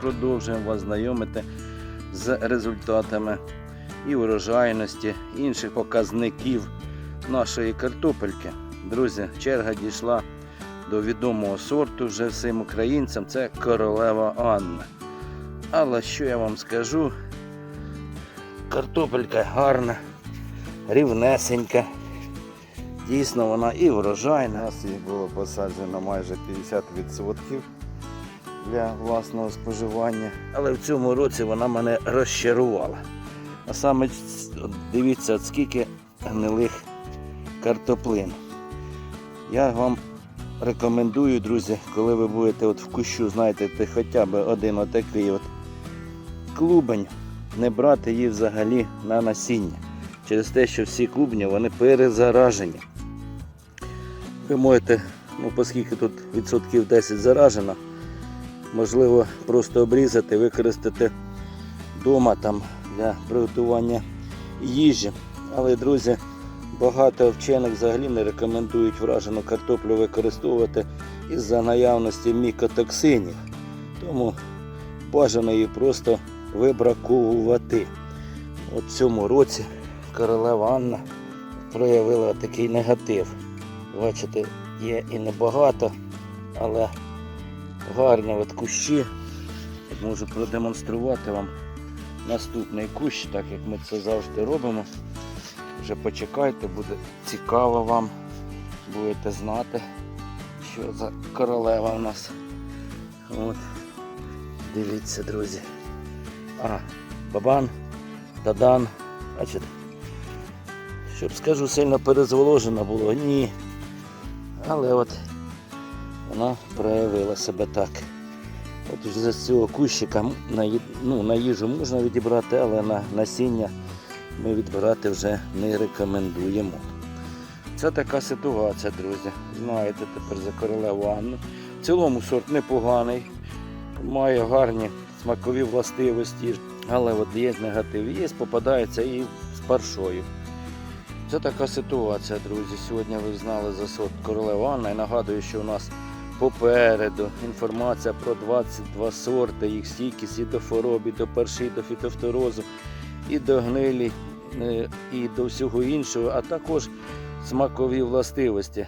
продовжуємо вас знайомити з результатами і урожайності, і інших показників нашої картопельки. Друзі, черга дійшла до відомого сорту вже всім українцям. Це королева Анна. Але що я вам скажу? Картопелька гарна, рівнесенька. Дійсно, вона і врожайна. У нас їх було посаджено майже 50% для власного споживання. Але в цьому році вона мене розчарувала. А саме дивіться, скільки гнилих картоплин. Я вам рекомендую, друзі, коли ви будете от в кущу, знаєте, хоча б один отакий от клубень, не брати її взагалі на насіння. Через те, що всі клубні вони перезаражені. Ви можете, ну оскільки тут відсотків 10 заражено, можливо просто обрізати, використати вдома там для приготування їжі. Але, друзі, багато вчених взагалі не рекомендують вражену картоплю використовувати із-за наявності мікотоксинів. Тому бажано її просто вибраковувати. От цьому році королева Анна проявила такий негатив. Бачите, є і небагато, але гарні от кущі. Можу продемонструвати вам наступний кущ, так як ми це завжди робимо. Вже почекайте, буде цікаво вам. Будете знати, що за королева у нас. От. Дивіться, друзі. А, бабан, дадан. Бачите? Щоб скажу, сильно перезволожено було, ні. Але от вона проявила себе так. От вже з цього кущика на, ну, на їжу можна відібрати, але на насіння ми відбирати вже не рекомендуємо. Це така ситуація, друзі. Знаєте тепер за королеву Анну. В цілому сорт непоганий, має гарні смакові властивості, але от є негатив, є, попадається і з паршою. Це така ситуація, друзі. Сьогодні ви знали за сорт королева Анна. І нагадую, що у нас попереду інформація про 22 сорти, їх стійкість і до хвороб, до першої, і до фітофторозу, і до гнилі, е, і до всього іншого, а також смакові властивості.